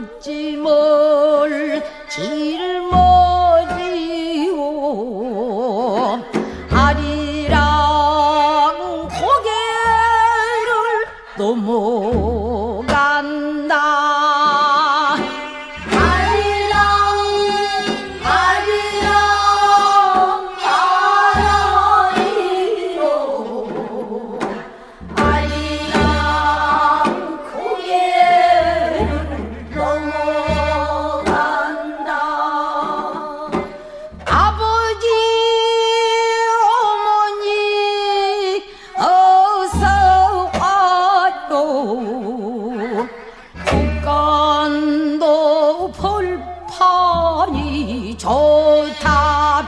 보찌멀 짊어지고 아리랑 고개를 넘어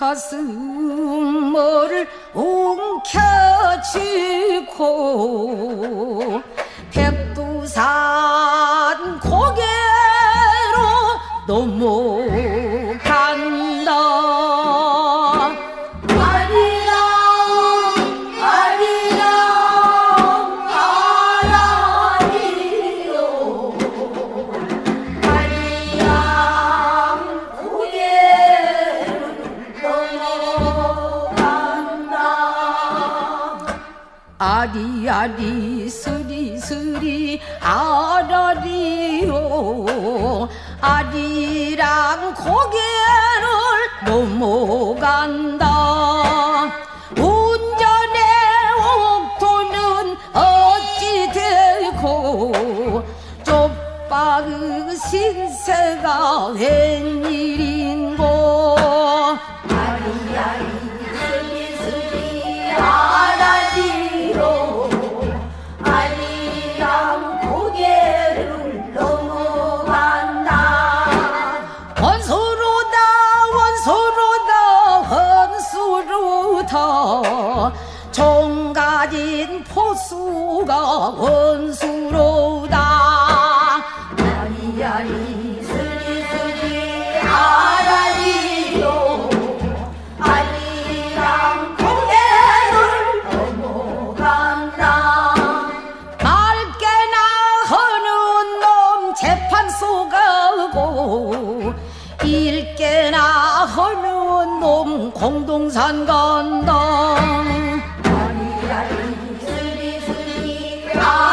가슴을 움켜쥐고 백두산 고개로 넘어 아리아리 스리스리 아라리요. 아리랑 고개를 넘어간다. 운전의 옥토는 어찌 되고? 좁바그 신세가 웬일인 가진 포수가 원수로다. 아리아리 스리스리 아라리요. 아리랑 고개를 넘어간다. 맑게나 하는 놈 재판소 가고 읽게나 하는 놈 공동산 간다 Ah.